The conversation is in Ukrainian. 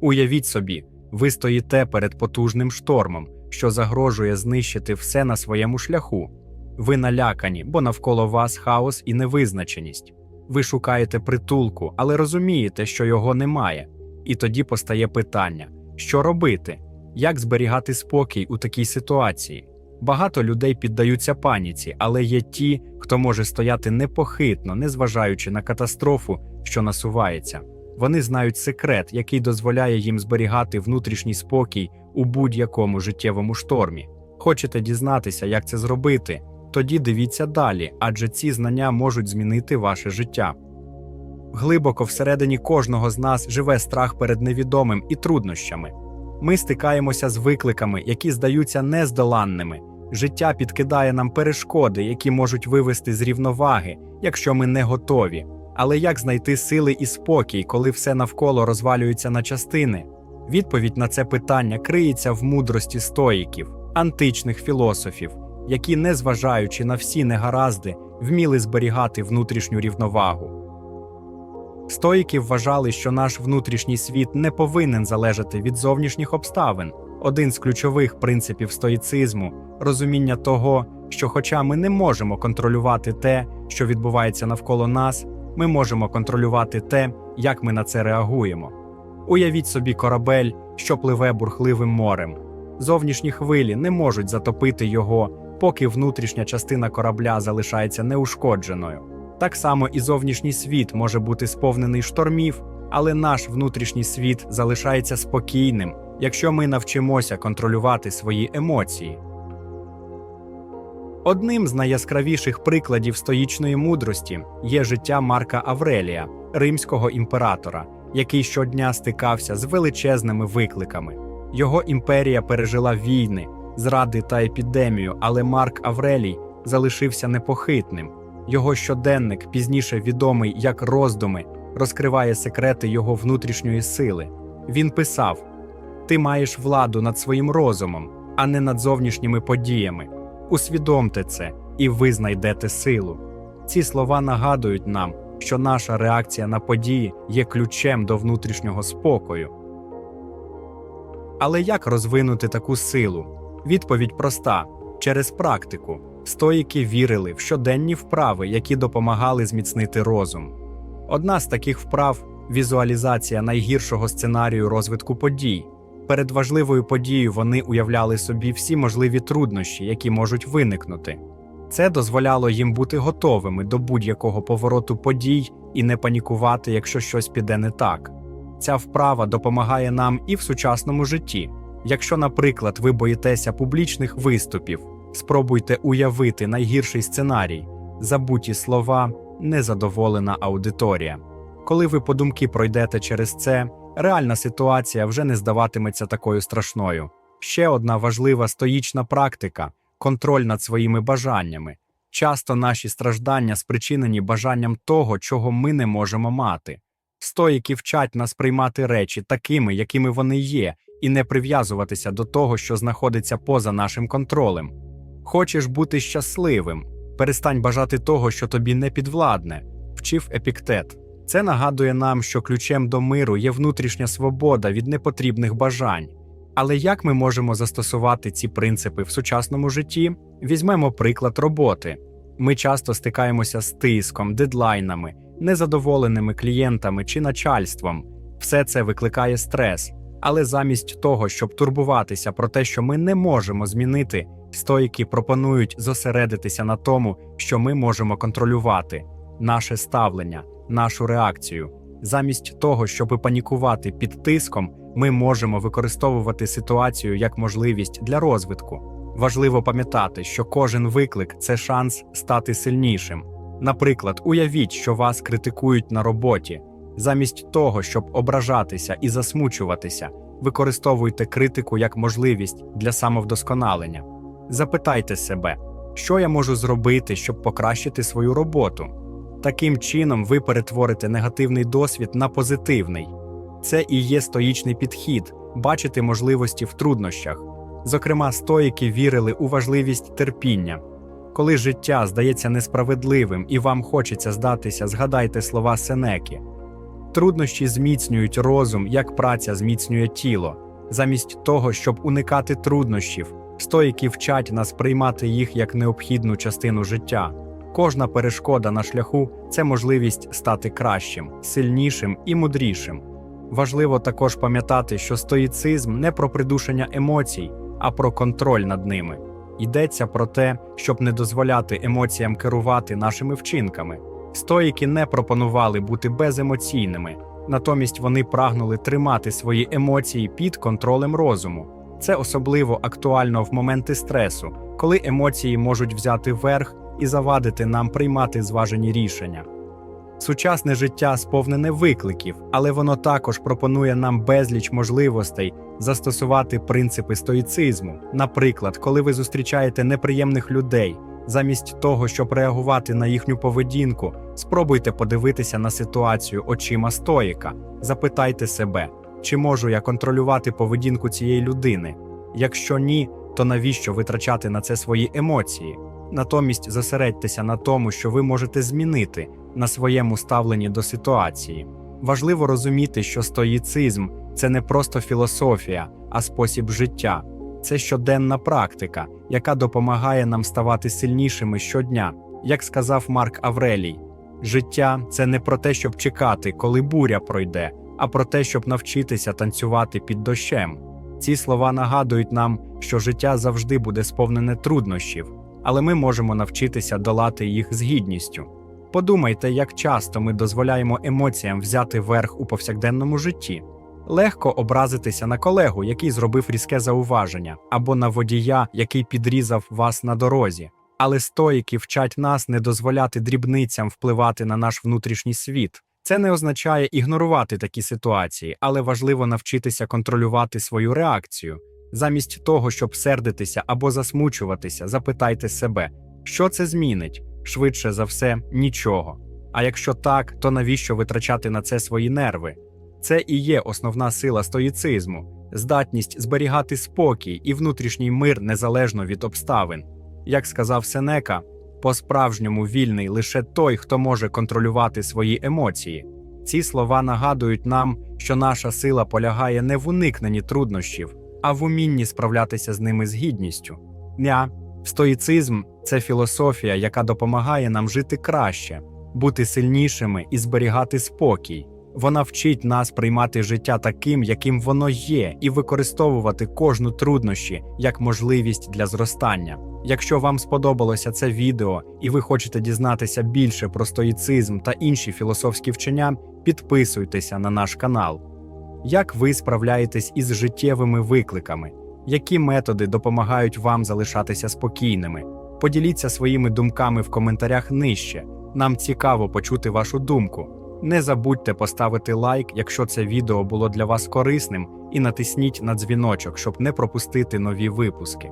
Уявіть собі, ви стоїте перед потужним штормом, що загрожує знищити все на своєму шляху. Ви налякані, бо навколо вас хаос і невизначеність. Ви шукаєте притулку, але розумієте, що його немає. І тоді постає питання: що робити? Як зберігати спокій у такій ситуації? Багато людей піддаються паніці, але є ті, хто може стояти непохитно, незважаючи на катастрофу, що насувається. Вони знають секрет, який дозволяє їм зберігати внутрішній спокій у будь-якому життєвому штормі. Хочете дізнатися, як це зробити? Тоді дивіться далі, адже ці знання можуть змінити ваше життя. Глибоко всередині кожного з нас живе страх перед невідомим і труднощами. Ми стикаємося з викликами, які здаються нездоланними. Життя підкидає нам перешкоди, які можуть вивести з рівноваги, якщо ми не готові. Але як знайти сили і спокій, коли все навколо розвалюється на частини? Відповідь на це питання криється в мудрості стоїків, античних філософів, які, незважаючи на всі негаразди, вміли зберігати внутрішню рівновагу. Стоїки вважали, що наш внутрішній світ не повинен залежати від зовнішніх обставин. Один з ключових принципів стоїцизму розуміння того, що, хоча ми не можемо контролювати те, що відбувається навколо нас, ми можемо контролювати те, як ми на це реагуємо. Уявіть собі корабель, що пливе бурхливим морем. Зовнішні хвилі не можуть затопити його, поки внутрішня частина корабля залишається неушкодженою. Так само і зовнішній світ може бути сповнений штормів, але наш внутрішній світ залишається спокійним, якщо ми навчимося контролювати свої емоції. Одним з найяскравіших прикладів стоїчної мудрості є життя Марка Аврелія, римського імператора, який щодня стикався з величезними викликами. Його імперія пережила війни, зради та епідемію, але Марк Аврелій залишився непохитним. Його щоденник, пізніше відомий як роздуми, розкриває секрети його внутрішньої сили. Він писав: Ти маєш владу над своїм розумом, а не над зовнішніми подіями. Усвідомте це, і ви знайдете силу. Ці слова нагадують нам, що наша реакція на події є ключем до внутрішнього спокою. Але як розвинути таку силу? Відповідь проста: через практику. Стоїки вірили в щоденні вправи, які допомагали зміцнити розум. Одна з таких вправ візуалізація найгіршого сценарію розвитку подій. Перед важливою подією вони уявляли собі всі можливі труднощі, які можуть виникнути. Це дозволяло їм бути готовими до будь-якого повороту подій і не панікувати, якщо щось піде не так. Ця вправа допомагає нам і в сучасному житті. Якщо, наприклад, ви боїтеся публічних виступів, спробуйте уявити найгірший сценарій, забуті слова, незадоволена аудиторія. Коли ви подумки пройдете через це, реальна ситуація вже не здаватиметься такою страшною. Ще одна важлива стоїчна практика контроль над своїми бажаннями. Часто наші страждання спричинені бажанням того, чого ми не можемо мати. Стоїки вчать нас приймати речі такими, якими вони є, і не прив'язуватися до того, що знаходиться поза нашим контролем. Хочеш бути щасливим, перестань бажати того, що тобі не підвладне, вчив епіктет. Це нагадує нам, що ключем до миру є внутрішня свобода від непотрібних бажань. Але як ми можемо застосувати ці принципи в сучасному житті? Візьмемо приклад роботи. Ми часто стикаємося з тиском, дедлайнами, незадоволеними клієнтами чи начальством. Все це викликає стрес. Але замість того, щоб турбуватися про те, що ми не можемо змінити, стоїки пропонують зосередитися на тому, що ми можемо контролювати наше ставлення, нашу реакцію. Замість того, щоб панікувати під тиском, ми можемо використовувати ситуацію як можливість для розвитку. Важливо пам'ятати, що кожен виклик це шанс стати сильнішим. Наприклад, уявіть, що вас критикують на роботі. Замість того, щоб ображатися і засмучуватися, використовуйте критику як можливість для самовдосконалення. Запитайте себе, що я можу зробити, щоб покращити свою роботу. Таким чином, ви перетворите негативний досвід на позитивний. Це і є стоїчний підхід бачити можливості в труднощах. Зокрема, стоїки вірили у важливість терпіння. Коли життя здається несправедливим і вам хочеться здатися, згадайте слова Сенеки. Труднощі зміцнюють розум, як праця зміцнює тіло. Замість того, щоб уникати труднощів, стоїки вчать нас приймати їх як необхідну частину життя. Кожна перешкода на шляху це можливість стати кращим, сильнішим і мудрішим. Важливо також пам'ятати, що стоїцизм не про придушення емоцій, а про контроль над ними. Йдеться про те, щоб не дозволяти емоціям керувати нашими вчинками. Стоїки не пропонували бути беземоційними, натомість вони прагнули тримати свої емоції під контролем розуму. Це особливо актуально в моменти стресу, коли емоції можуть взяти верх і завадити нам приймати зважені рішення. Сучасне життя сповнене викликів, але воно також пропонує нам безліч можливостей застосувати принципи стоїцизму. Наприклад, коли ви зустрічаєте неприємних людей, замість того, щоб реагувати на їхню поведінку, спробуйте подивитися на ситуацію очима стоїка. Запитайте себе, чи можу я контролювати поведінку цієї людини? Якщо ні, то навіщо витрачати на це свої емоції? Натомість зосередьтеся на тому, що ви можете змінити на своєму ставленні до ситуації. Важливо розуміти, що стоїцизм це не просто філософія, а спосіб життя. Це щоденна практика, яка допомагає нам ставати сильнішими щодня. Як сказав Марк Аврелій, життя це не про те, щоб чекати, коли буря пройде, а про те, щоб навчитися танцювати під дощем. Ці слова нагадують нам, що життя завжди буде сповнене труднощів, але ми можемо навчитися долати їх з гідністю. Подумайте, як часто ми дозволяємо емоціям взяти верх у повсякденному житті. Легко образитися на колегу, який зробив різке зауваження, або на водія, який підрізав вас на дорозі. Але стоїки вчать нас не дозволяти дрібницям впливати на наш внутрішній світ. Це не означає ігнорувати такі ситуації, але важливо навчитися контролювати свою реакцію. Замість того, щоб сердитися або засмучуватися, запитайте себе, що це змінить? Швидше за все, нічого. А якщо так, то навіщо витрачати на це свої нерви? Це і є основна сила стоїцизму, здатність зберігати спокій і внутрішній мир незалежно від обставин. Як сказав Сенека, по-справжньому вільний лише той, хто може контролювати свої емоції. Ці слова нагадують нам, що наша сила полягає не в уникненні труднощів, а в умінні справлятися з ними з гідністю. Ня, стоїцизм це філософія, яка допомагає нам жити краще, бути сильнішими і зберігати спокій. Вона вчить нас приймати життя таким, яким воно є, і використовувати кожну труднощі як можливість для зростання. Якщо вам сподобалося це відео і ви хочете дізнатися більше про стоїцизм та інші філософські вчення, підписуйтеся на наш канал. Як ви справляєтесь із життєвими викликами? Які методи допомагають вам залишатися спокійними? Поділіться своїми думками в коментарях нижче. Нам цікаво почути вашу думку. Не забудьте поставити лайк, якщо це відео було для вас корисним, і натисніть на дзвіночок, щоб не пропустити нові випуски.